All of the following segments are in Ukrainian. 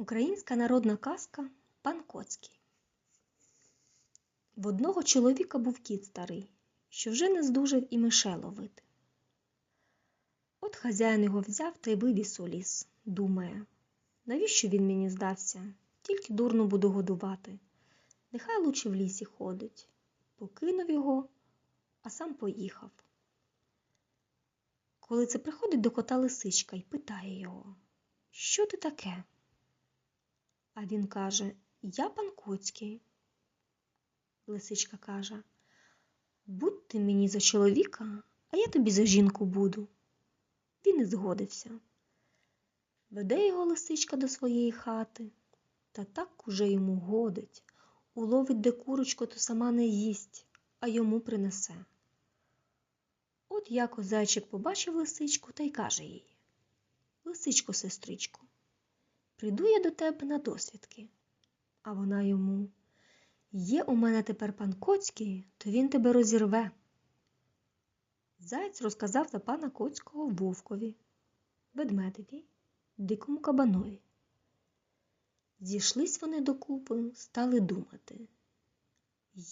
Українська народна казка Пан Коцький. В одного чоловіка був кіт старий, що вже не здужав і мише ловити. От хазяїн його взяв та й вивіз у ліс, думає, навіщо він мені здався, тільки дурно буду годувати. Нехай лучше в лісі ходить. Покинув його, а сам поїхав. Коли це приходить до кота лисичка і питає його, що ти таке? А він каже Я пан Коцький. Лисичка каже Будь ти мені за чоловіка, а я тобі за жінку буду. Він і згодився. Веде його лисичка до своєї хати, та так уже йому годить. Уловить де курочку, то сама не їсть, а йому принесе. От яко зайчик побачив лисичку та й каже їй Лисичко, сестричко, прийду я до тебе на досвідки. А вона йому Є у мене тепер пан Коцький, то він тебе розірве. Заєць розказав за пана Коцького вовкові, ведмедеві, дикому кабанові. Зійшлись вони докупи, стали думати,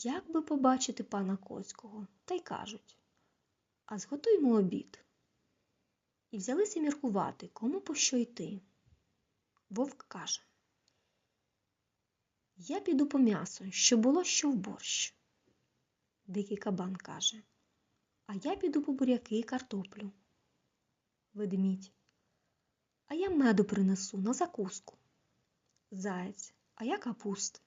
як би побачити пана Коцького, та й кажуть А зготуймо обід. І взялися міркувати, кому по що йти. Вовк каже Я піду по м'ясу, що було що в борщ. Дикий кабан каже А я піду по буряки і картоплю. Ведмідь. А я меду принесу на закуску. Заєць, а я капуст.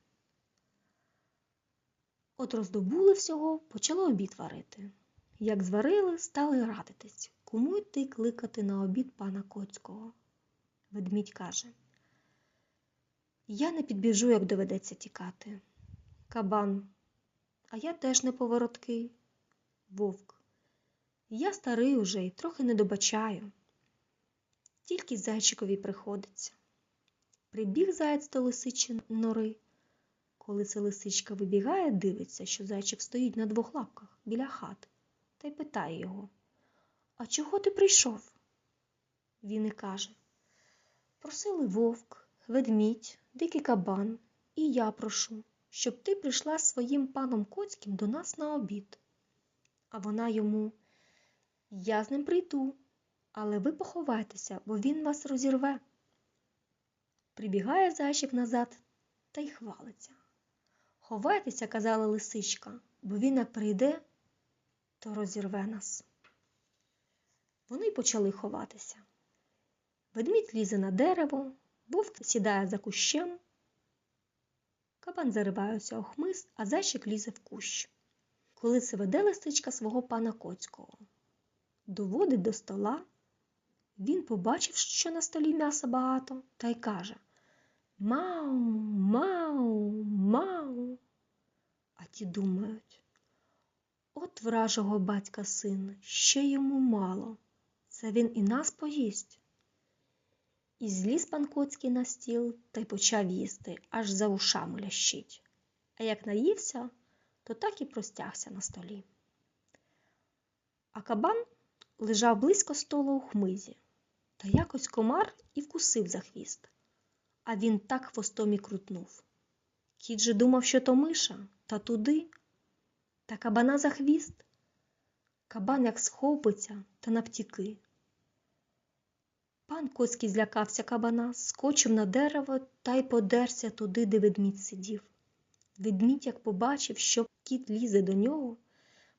От роздобули всього, почали обід варити. Як зварили, стали радитись, кому йти кликати на обід пана Коцького. Ведмідь каже Я не підбіжу, як доведеться тікати. Кабан, а я теж не повороткий. Вовк. Я старий уже і трохи не добачаю. Тільки зайчикові приходиться. Прибіг заєць до лисичі нори. Коли це лисичка вибігає, дивиться, що зайчик стоїть на двох лапках біля хати, та й питає його А чого ти прийшов? Він і каже Просили вовк, ведмідь, дикий кабан, і я прошу, щоб ти прийшла своїм паном Коцьким до нас на обід. А вона йому Я з ним прийду, але ви поховайтеся, бо він вас розірве. Прибігає зайчик назад та й хвалиться. Ховайтеся, казала лисичка, бо він як прийде, то розірве нас. Вони почали ховатися. Ведмідь лізе на дерево, вовк сідає за кущем, кабан заривається у хмиз, а зайчик лізе в кущ. Коли це веде лисичка свого пана Коцького, доводить до стола. Він побачив, що на столі м'яса багато, та й каже Мау, мау, мау. А ті думають от вражого батька син, ще йому мало. Це він і нас поїсть. І зліз пан Коцький на стіл та й почав їсти, аж за ушами лящить. А як наївся, то так і простягся на столі. А кабан лежав близько столу у хмизі, та якось комар і вкусив за хвіст. А він так хвостом і крутнув. Кіт же думав, що то миша, та туди, та кабана за хвіст. Кабан як схопиться та навтіки. Пан Коцький злякався кабана, скочив на дерево та й подерся туди, де ведмідь сидів. Ведмідь, як побачив, що кіт лізе до нього,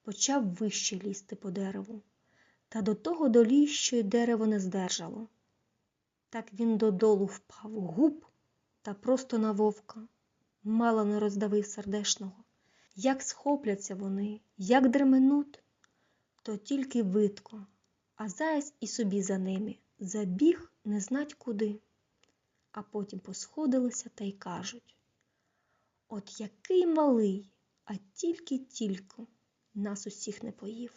почав вище лізти по дереву, та до того доліз, що й дерево не здержало. Так він додолу впав губ та просто на вовка, мало не роздавив сердешного. Як схопляться вони, як дременуть, то тільки видко, а заяць і собі за ними забіг не знать куди. А потім посходилися та й кажуть От який малий, а тільки-тільки нас усіх не поїв.